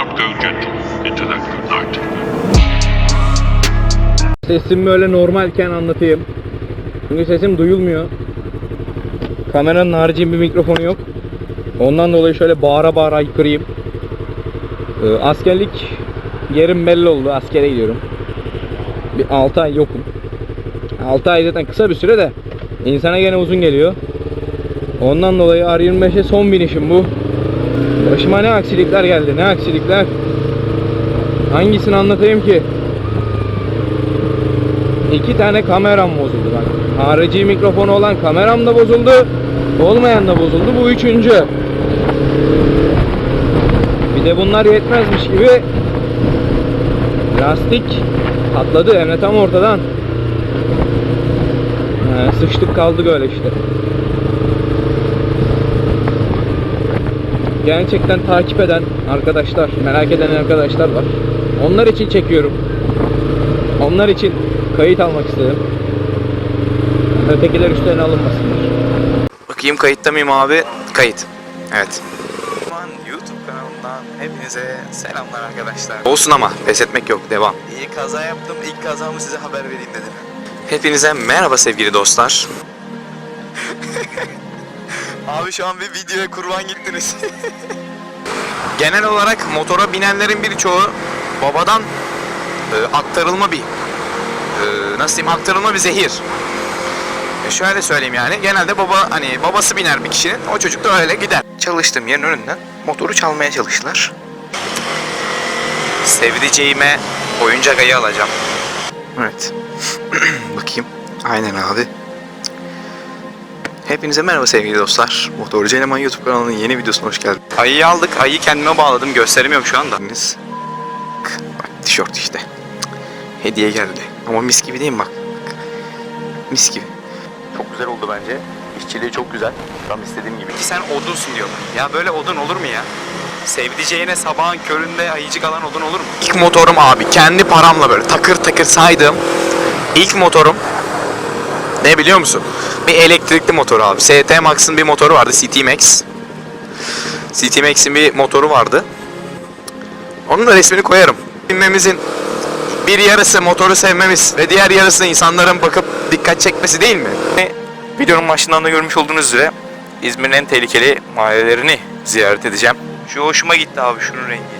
heart go gentle into that good night. Sesim böyle normalken anlatayım. Çünkü sesim duyulmuyor. Kameranın harici bir mikrofonu yok. Ondan dolayı şöyle bağıra bağıra haykırayım. Ee, askerlik yerim belli oldu. Askere gidiyorum. Bir 6 ay yokum. 6 ay zaten kısa bir süre de insana gene uzun geliyor. Ondan dolayı R25'e son binişim bu. Başıma ne aksilikler geldi, ne aksilikler. Hangisini anlatayım ki? İki tane kameram bozuldu bak. Harici mikrofonu olan kameram da bozuldu. Olmayan da bozuldu. Bu üçüncü. Bir de bunlar yetmezmiş gibi lastik patladı hem de tam ortadan. He, sıçtık kaldık öyle işte. Gerçekten takip eden arkadaşlar, merak eden arkadaşlar var. Onlar için çekiyorum. Onlar için kayıt almak istedim. Ötekiler üstlerine alınmasınlar. Bakayım kayıtta mıyım abi? Kayıt. Evet. YouTube kanalından hepinize selamlar arkadaşlar. Olsun ama pes etmek yok. Devam. İyi kaza yaptım. İlk kazamı size haber vereyim dedim. Hepinize merhaba sevgili dostlar. abi şu an bir videoya kurban gittiniz. Genel olarak motora binenlerin birçoğu babadan e, aktarılma bir e, nasıl diyeyim aktarılma bir zehir. E şöyle söyleyeyim yani genelde baba hani babası biner bir kişinin o çocuk da öyle gider. Çalıştığım yerin önünden motoru çalmaya çalıştılar. Sevdiceğime oyuncak ayı alacağım. Evet. Bakayım. Aynen abi. Hepinize merhaba sevgili dostlar. Motorcu Eleman YouTube kanalının yeni videosuna hoş geldiniz. Ayıyı aldık. Ayıyı kendime bağladım. Gösteremiyorum şu anda. Bak, tişört işte. Hediye geldi. Ama mis gibi değil mi bak. bak. Mis gibi. Çok güzel oldu bence. İşçiliği çok güzel. Tam istediğim gibi. Ki sen odunsun diyorlar. Ya böyle odun olur mu ya? Sevdiceğine sabahın köründe ayıcık alan odun olur mu? İlk motorum abi. Kendi paramla böyle takır takır saydım. İlk motorum ne biliyor musun? Bir elektrikli motor abi. ST Max'ın bir motoru vardı. CT Max. CT Max'in bir motoru vardı. Onun da resmini koyarım. Binmemizin bir yarısı motoru sevmemiz ve diğer yarısı insanların bakıp dikkat çekmesi değil mi? Ve Videonun başından da görmüş olduğunuz üzere İzmir'in en tehlikeli mahallelerini ziyaret edeceğim. Şu hoşuma gitti abi şunun rengi.